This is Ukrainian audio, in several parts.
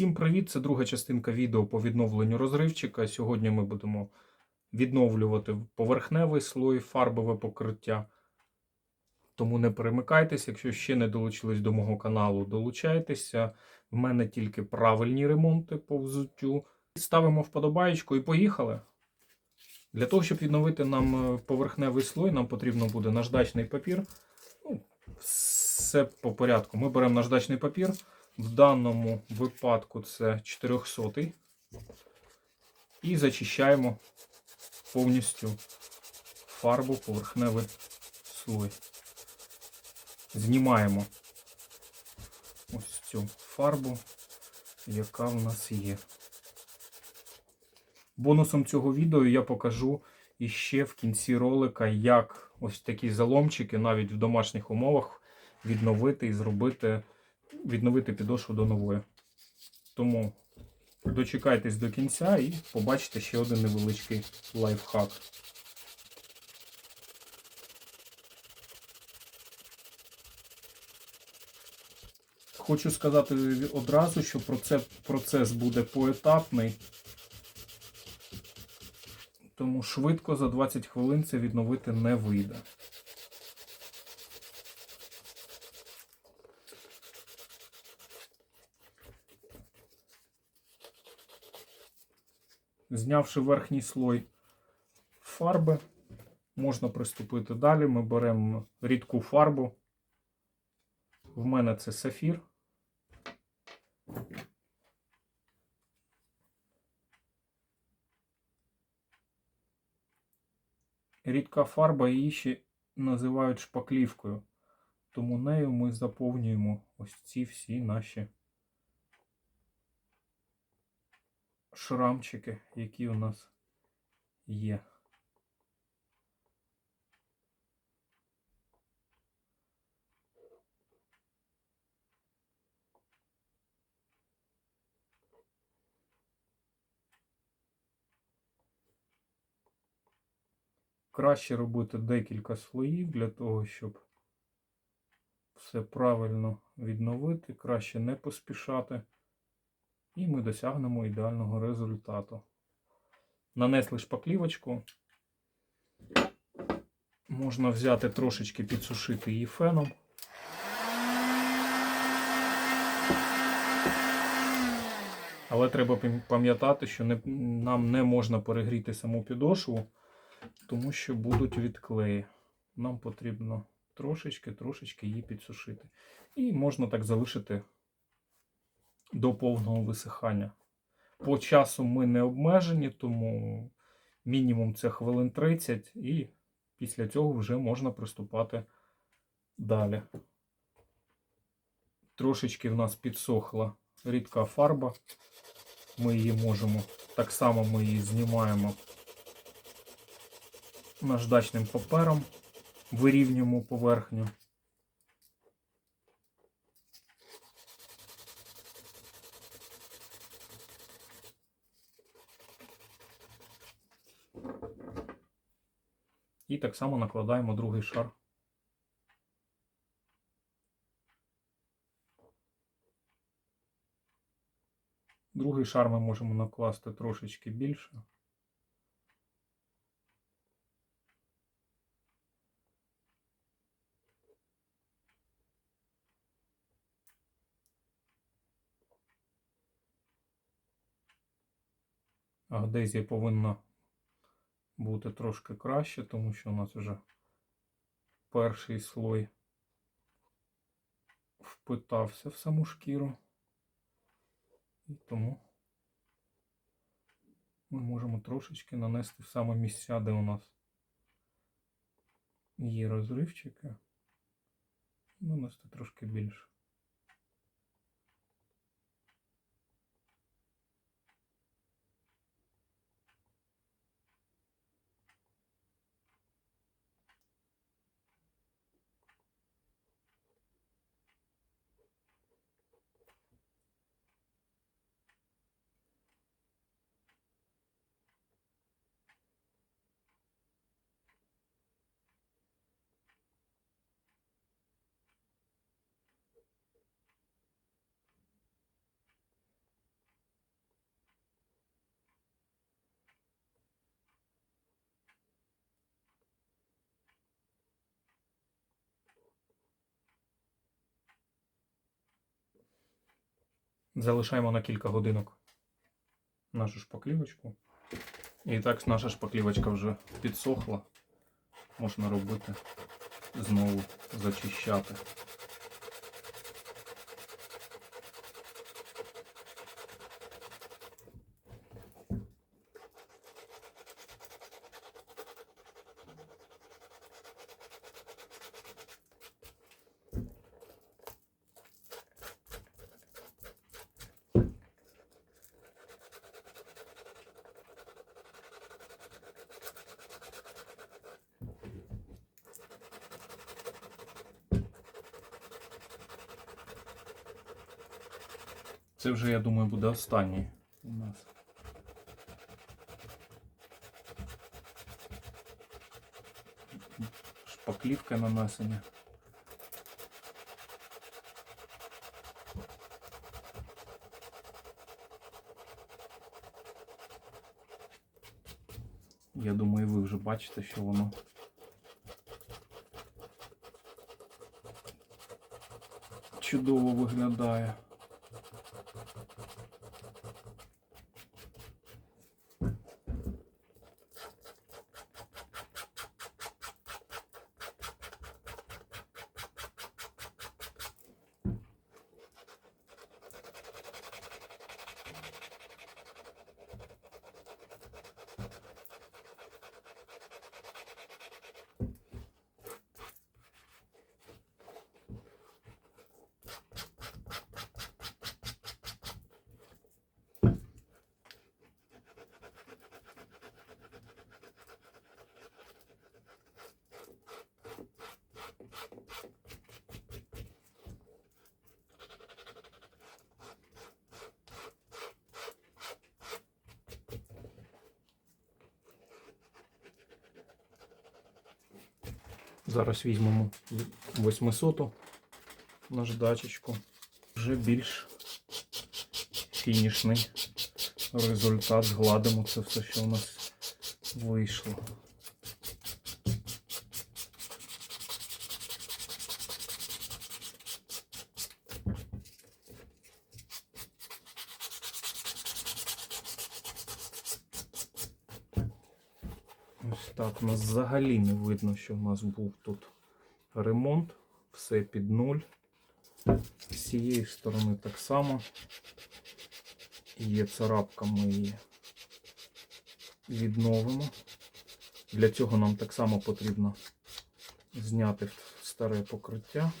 Всім привіт! Це друга частинка відео по відновленню розривчика. Сьогодні ми будемо відновлювати поверхневий слой, фарбове покриття. Тому не перемикайтесь, якщо ще не долучились до мого каналу, долучайтеся. В мене тільки правильні ремонти по взуттю. Ставимо вподобаєчку і поїхали. Для того, щоб відновити нам е, поверхневий слой, нам потрібно буде наждачний папір. Ну, все по порядку. Ми беремо наждачний папір. В даному випадку це 400 і зачищаємо повністю фарбу поверхневий слой. Знімаємо ось цю фарбу, яка в нас є. Бонусом цього відео я покажу іще в кінці ролика, як ось такі заломчики навіть в домашніх умовах відновити і зробити відновити підошву до нової. Тому дочекайтесь до кінця і побачите ще один невеличкий лайфхак. Хочу сказати одразу, що процес, буде поетапний, тому швидко за 20 хвилин це відновити не вийде. Знявши верхній слой фарби, можна приступити далі. Ми беремо рідку фарбу. В мене це сафір. Рідка фарба її ще називають шпаклівкою, тому нею ми заповнюємо ось ці всі наші шрамчики, які у нас є. Краще робити декілька слоїв для того, щоб все правильно відновити, краще не поспішати і ми досягнемо ідеального результату. Нанесли шпаклівочку. Можна взяти трошечки підсушити її феном. Але треба пам'ятати, що не, нам не можна перегріти саму підошву, тому що будуть відклеї. Нам потрібно трошечки-трошечки її підсушити. І можна так залишити до повного висихання. По часу ми не обмежені, тому мінімум це хвилин 30, і після цього вже можна приступати далі. Трошечки в нас підсохла рідка фарба. Ми її можемо, так само ми її знімаємо наждачним папером, вирівнюємо поверхню. І так само накладаємо другий шар. Другий шар ми можемо накласти трошечки більше. Гдезія повинна бути трошки краще, тому що у нас вже перший слой впитався в саму шкіру. І тому ми можемо трошечки нанести в саме місця, де у нас є розривчики, нанести трошки більше. Залишаємо на кілька годинок нашу шпаклівочку. І так наша шпаклівочка вже підсохла. Можна робити знову зачищати. Це вже, я думаю, буде останній у нас. Шпаклівка нанесення. Я думаю, ви вже бачите, що воно чудово виглядає. Зараз візьмемо 800 наждачечку. Вже більш фінішний результат. Згладимо це все, що у нас вийшло. Ось так. У нас взагалі не видно, що в нас був тут ремонт. Все під нуль. З цієї сторони так само. Є царапка, ми її відновимо. Для цього нам так само потрібно зняти старе покриття.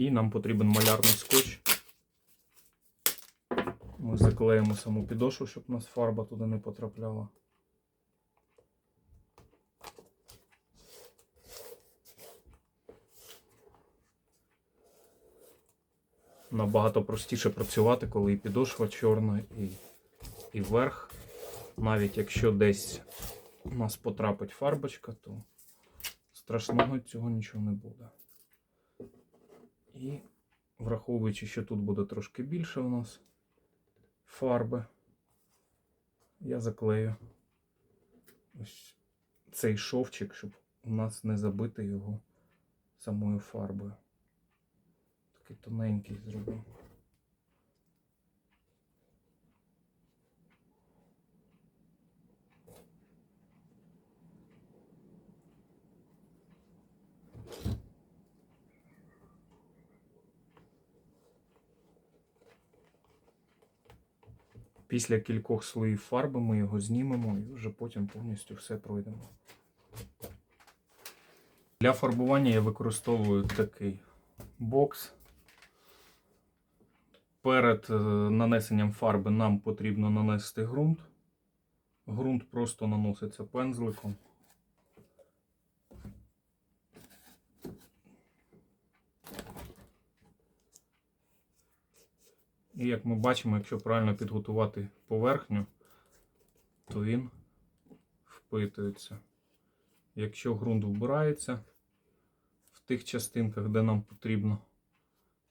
І нам потрібен малярний скотч. Ми заклеїмо саму підошву, щоб у нас фарба туди не потрапляла. Набагато простіше працювати, коли і підошва чорна, і, і верх. Навіть якщо десь у нас потрапить фарбочка, то страшного цього нічого не буде. І враховуючи, що тут буде трошки більше у нас фарби, я заклею ось цей шовчик, щоб у нас не забити його самою фарбою. Такий тоненький зробив. Після кількох слоїв фарби ми його знімемо і вже потім повністю все пройдемо. Для фарбування я використовую такий бокс. Перед е, нанесенням фарби нам потрібно нанести ґрунт. Ґрунт просто наноситься пензликом. І як ми бачимо, якщо правильно підготувати поверхню, то він впитується. Якщо ґрунт вбирається в тих частинках, де нам потрібно,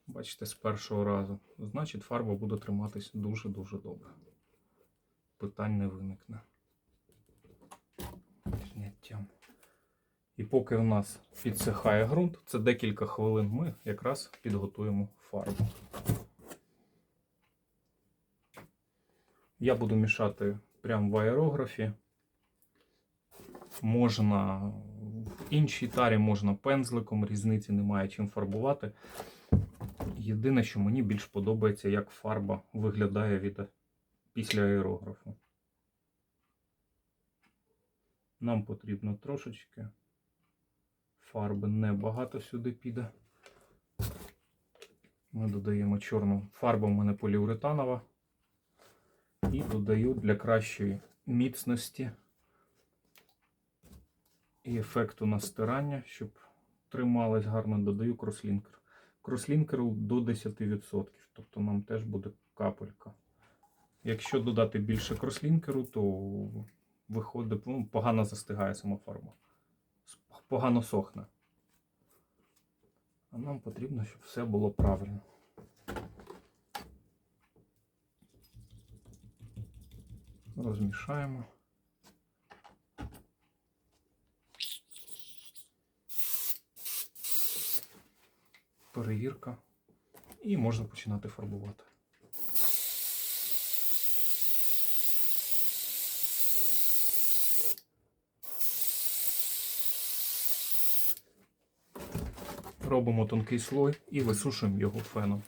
бачите, з першого разу, значить фарба буде триматись дуже-дуже добре. Питань не виникне. Зняттям. І поки в нас підсихає ґрунт, це декілька хвилин ми якраз підготуємо фарбу. Я буду мішати прямо в аерографі. Можна в іншій тарі, можна пензликом, різниці немає чим фарбувати. Єдине, що мені більш подобається, як фарба виглядає від після аерографу. Нам потрібно трошечки фарби небагато сюди піде. Ми додаємо чорну фарбу в мене поліуретанова. І додаю для кращої міцності і ефекту настирання, щоб трималась гарно, додаю крослінкер. Крослінкеру до 10%, тобто нам теж буде капелька. Якщо додати більше крослінкеру, то виходить, ну, погано застигає сама фарба. Погано сохне. А нам потрібно, щоб все було правильно. Розмішаємо. Перевірка. І можна починати фарбувати. Робимо тонкий слой і висушуємо його феном.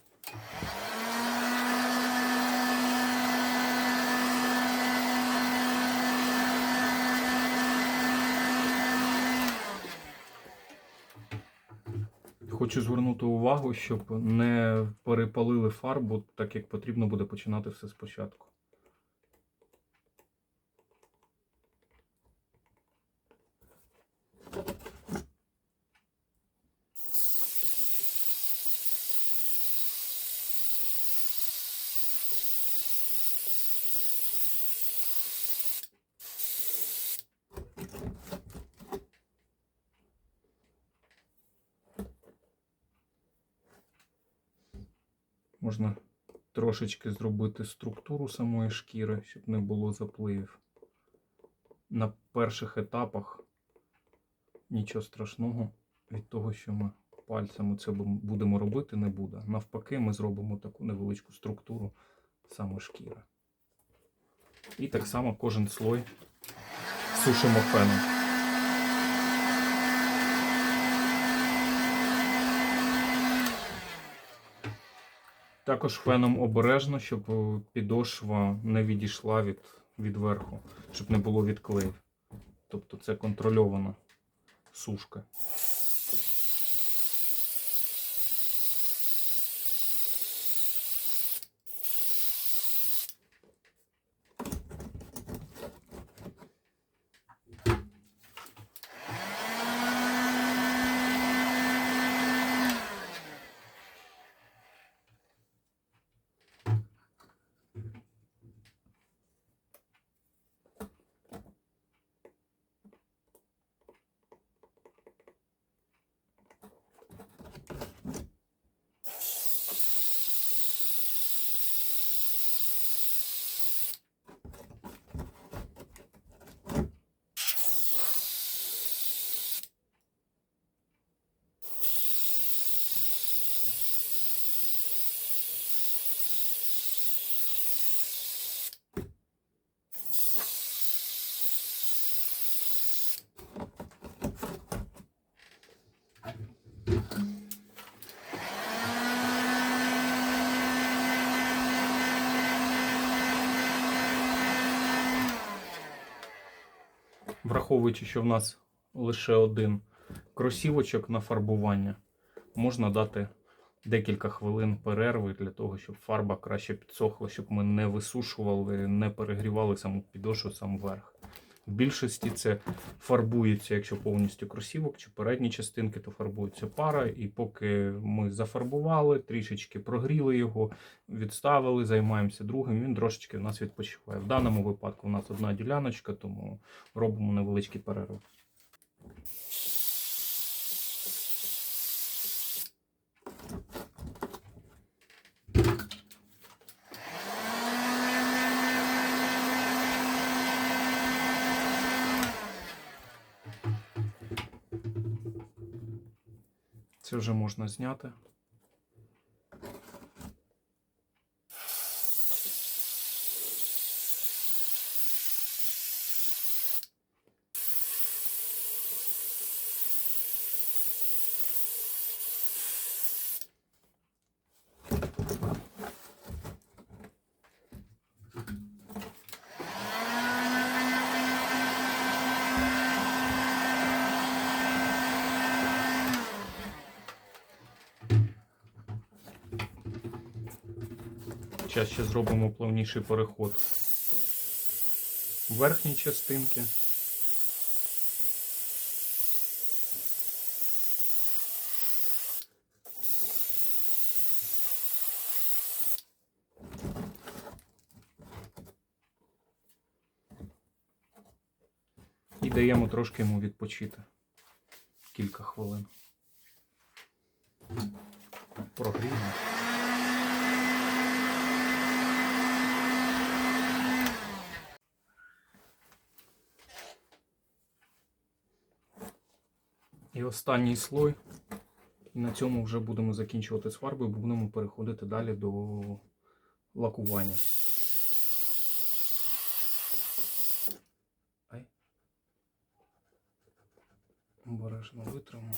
Хочу звернути увагу, щоб не перепалили фарбу, так як потрібно буде починати все спочатку. Можна трошечки зробити структуру самої шкіри, щоб не було запливів. На перших етапах нічого страшного від того, що ми пальцями це будемо робити, не буде. Навпаки, ми зробимо таку невеличку структуру саме шкіри. І так само кожен слой сушимо феном. Також феном обережно, щоб е, підошва не відійшла від, від верху, щоб не було відклеїв. Тобто це контрольована сушка. Враховуючи, що в нас лише один кросівочок на фарбування, можна дати декілька хвилин перерви для того, щоб фарба краще підсохла, щоб ми не висушували, не перегрівали саму підошву, сам верх. В більшості це фарбується, якщо повністю кросівок чи передні частинки, то фарбується пара. І поки ми зафарбували, трішечки прогріли його, відставили, займаємося другим, він трошечки в нас відпочиває. В даному випадку у нас одна діляночка, тому робимо невеличкий перерив. Це вже можна зняти. Зараз ще зробимо плавніший переход в верхній частинки. І даємо трошки йому відпочити. Кілька хвилин. Прогріємо. Останній слой. І на цьому вже будемо закінчувати сварби, бо будемо переходити далі до лакування. Ай. Обережно витримо.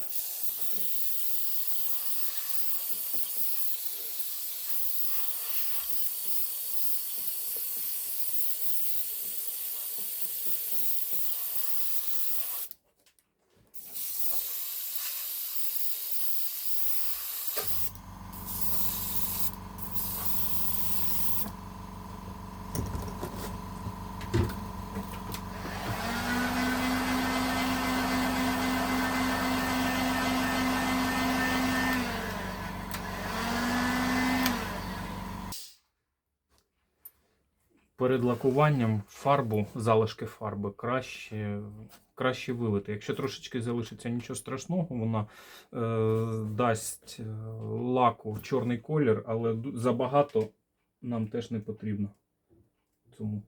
Перед лакуванням фарбу, залишки фарби краще, краще вилити. Якщо трошечки залишиться нічого страшного, вона е, дасть е, лаку чорний колір, але забагато нам теж не потрібно. Тому.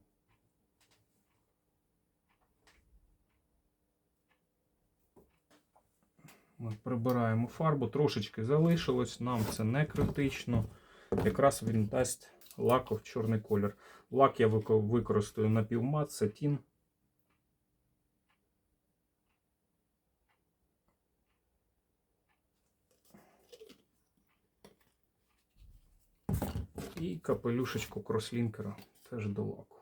Ми прибираємо фарбу, трошечки залишилось, нам це не критично. Якраз він дасть лаку в чорний колір. Лак я вико- використаю напівмат, сатін. І капелюшечку крослінкера теж до лаку.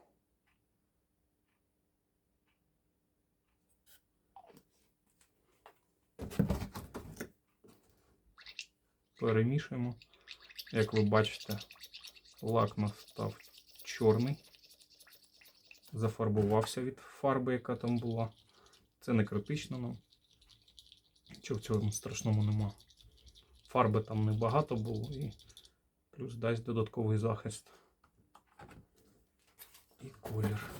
Перемішуємо. Як ви бачите, лак у нас став чорний. Зафарбувався від фарби, яка там була. Це не критично але Чого в цьому страшному нема. Фарби там небагато було і плюс дасть додатковий захист. І колір.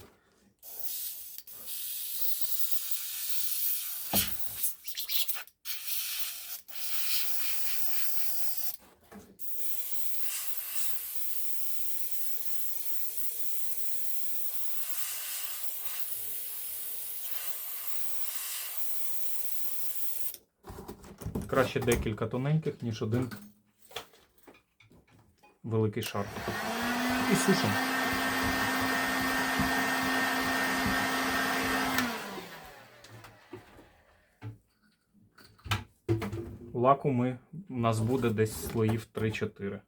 Краще декілька тоненьких, ніж один великий шар. І сушимо. Лаку ми, у нас буде десь слоїв 3-4.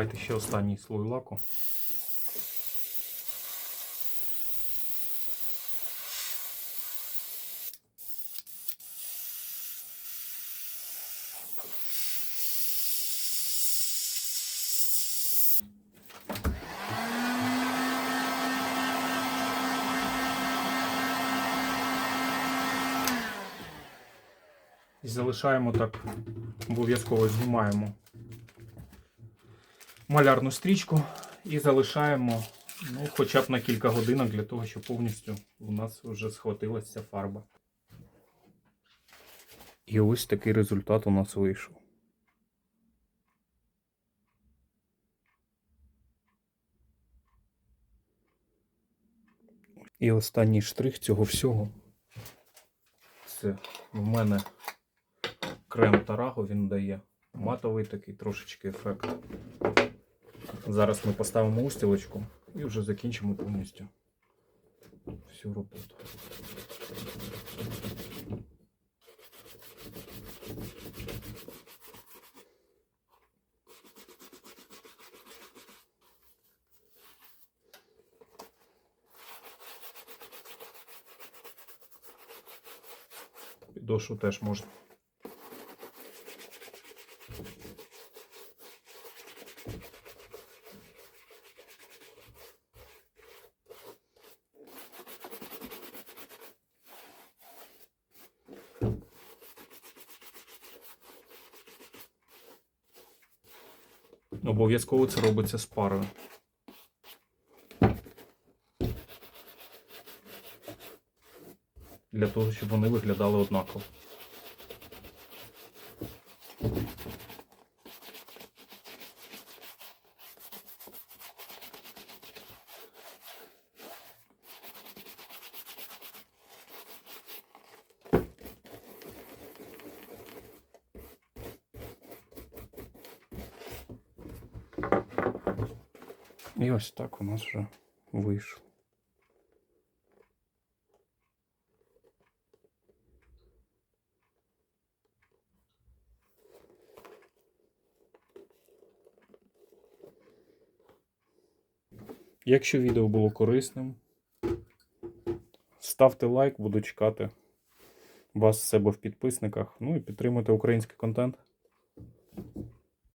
Давайте ще останній слой лаку. Залишаємо так, обов'язково знімаємо малярну стрічку і залишаємо ну, хоча б на кілька годинок для того, щоб повністю у нас вже схватилася фарба. І ось такий результат у нас вийшов. І останній штрих цього всього. Це в мене крем Тараго, він дає матовий такий трошечки ефект. Зараз ми поставимо устілочку і вже закінчимо повністю всю роботу. Підошву теж можна. Обов'язково це робиться з парою. Для того, щоб вони виглядали однаково. І ось так у нас вже вийшло. Якщо відео було корисним, ставте лайк, буду чекати вас з себе в підписниках. Ну і підтримуйте український контент.